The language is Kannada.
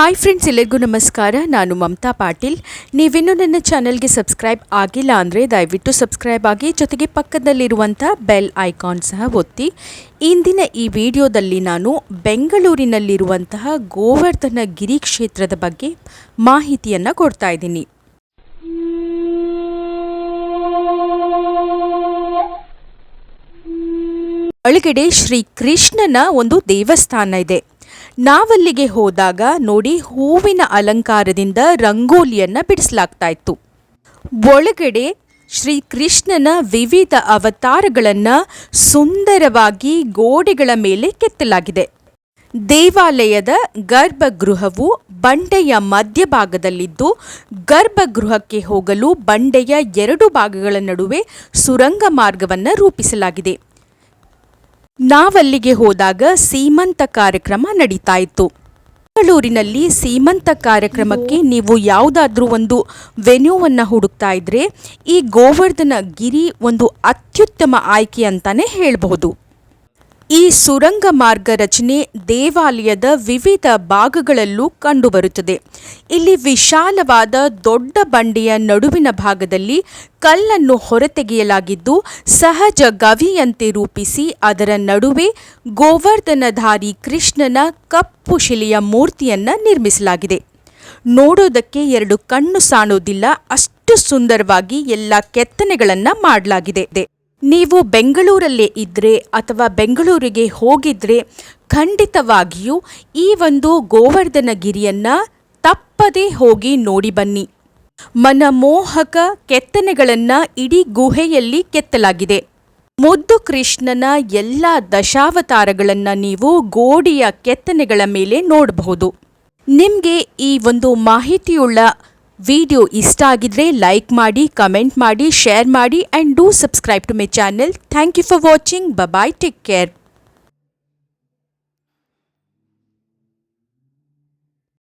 ಹಾಯ್ ಫ್ರೆಂಡ್ಸ್ ಎಲ್ಲರಿಗೂ ನಮಸ್ಕಾರ. ನಾನು ಮಮತಾ ಪಾಟೀಲ್. ನೀವಿನ್ನೂ ನನ್ನ ಚಾನಲ್ಗೆ ಸಬ್ಸ್ಕ್ರೈಬ್ ಆಗಿಲ್ಲ ಅಂದರೆ ದಯವಿಟ್ಟು ಸಬ್ಸ್ಕ್ರೈಬ್ ಆಗಿ, ಜೊತೆಗೆ ಪಕ್ಕದಲ್ಲಿರುವಂಥ ಬೆಲ್ ಐಕಾನ್ ಸಹ ಒತ್ತಿ. ಇಂದಿನ ಈ ವಿಡಿಯೋದಲ್ಲಿ ನಾನು ಬೆಂಗಳೂರಿನಲ್ಲಿರುವಂತಹ ಗೋವರ್ಧನ ಗಿರಿ ಕ್ಷೇತ್ರದ ಬಗ್ಗೆ ಮಾಹಿತಿಯನ್ನು ಕೊಡ್ತಾ ಇದ್ದೀನಿ. ಒಳಗಡೆ ಶ್ರೀ ಕೃಷ್ಣನ ಒಂದು ದೇವಸ್ಥಾನ ಇದೆ. ನಾವಲ್ಲಿಗೆ ಹೋದಾಗ ನೋಡಿ ಹೂವಿನ ಅಲಂಕಾರದಿಂದ ರಂಗೋಲಿಯನ್ನ ಬಿಡಿಸಲಾಗ್ತಾ ಇತ್ತು ಒಳಗಡೆ ಶ್ರೀ ಕೃಷ್ಣನ ವಿವಿಧ ಅವತಾರಗಳನ್ನು ಸುಂದರವಾಗಿ ಗೋಡೆಗಳ ಮೇಲೆ ಕೆತ್ತಲಾಗಿದೆ. ದೇವಾಲಯದ ಗರ್ಭಗೃಹವು ಬಂಡೆಯ ಮಧ್ಯಭಾಗದಲ್ಲಿದ್ದು, ಗರ್ಭಗೃಹಕ್ಕೆ ಹೋಗಲು ಬಂಡೆಯ ಎರಡು ಭಾಗಗಳ ನಡುವೆ ಸುರಂಗ ಮಾರ್ಗವನ್ನು ರೂಪಿಸಲಾಗಿದೆ. ನಾವಲ್ಲಿಗೆ ಹೋದಾಗ ಸೀಮಂತ ಕಾರ್ಯಕ್ರಮ ನಡೀತಾ ಇತ್ತು. ಬೆಂಗಳೂರಿನಲ್ಲಿ ಸೀಮಂತ ಕಾರ್ಯಕ್ರಮಕ್ಕೆ ನೀವು ಯಾವುದಾದ್ರೂ ಒಂದು ವೆನ್ಯೂವನ್ನು ಹುಡುಕ್ತಾ ಇದ್ರೆ ಈ ಗೋವರ್ಧನ ಗಿರಿ ಒಂದು ಅತ್ಯುತ್ತಮ ಆಯ್ಕೆ ಅಂತಾನೆ ಹೇಳಬಹುದು. ಈ ಸುರಂಗ ಮಾರ್ಗ ರಚನೆ ದೇವಾಲಯದ ವಿವಿಧ ಭಾಗಗಳಲ್ಲೂ ಕಂಡುಬರುತ್ತದೆ. ಇಲ್ಲಿ ವಿಶಾಲವಾದ ದೊಡ್ಡ ಬಂಡೆಯ ನಡುವಿನ ಭಾಗದಲ್ಲಿ ಕಲ್ಲನ್ನು ಹೊರತೆಗೆಯಲಾಗಿದ್ದು, ಸಹಜ ಗವಿಯಂತೆ ರೂಪಿಸಿ ಅದರ ನಡುವೆ ಗೋವರ್ಧನಧಾರಿ ಕೃಷ್ಣನ ಕಪ್ಪು ಶಿಲೆಯ ಮೂರ್ತಿಯನ್ನು ನಿರ್ಮಿಸಲಾಗಿದೆ. ನೋಡೋದಕ್ಕೆ ಎರಡು ಕಣ್ಣು ಸಾಣೋದಿಲ್ಲ, ಅಷ್ಟು ಸುಂದರವಾಗಿ ಎಲ್ಲ ಕೆತ್ತನೆಗಳನ್ನು ಮಾಡಲಾಗಿದೆ. ನೀವು ಬೆಂಗಳೂರಲ್ಲೇ ಇದ್ದರೆ ಅಥವಾ ಬೆಂಗಳೂರಿಗೆ ಹೋಗಿದ್ರೆ ಖಂಡಿತವಾಗಿಯೂ ಈ ಒಂದು ಗೋವರ್ಧನ ಗಿರಿಯನ್ನು ತಪ್ಪದೇ ಹೋಗಿ ನೋಡಿ ಬನ್ನಿ. ಮನಮೋಹಕ ಕೆತ್ತನೆಗಳನ್ನು ಇಡೀ ಗುಹೆಯಲ್ಲಿ ಕೆತ್ತಲಾಗಿದೆ. ಮುದ್ದು ಕೃಷ್ಣನ ಎಲ್ಲ ದಶಾವತಾರಗಳನ್ನು ನೀವು ಗೋಡೆಯ ಕೆತ್ತನೆಗಳ ಮೇಲೆ ನೋಡಬಹುದು. ನಿಮಗೆ ಈ ಒಂದು ಮಾಹಿತಿಯುಳ್ಳ ವಿಡಿಯೋ ಇಷ್ಟ ಆಗಿದ್ರೆ ಲೈಕ್ ಮಾಡಿ, ಕಮೆಂಟ್ ಮಾಡಿ, ಶೇರ್ ಮಾಡಿ and do subscribe to my channel thank you for watching bye bye take care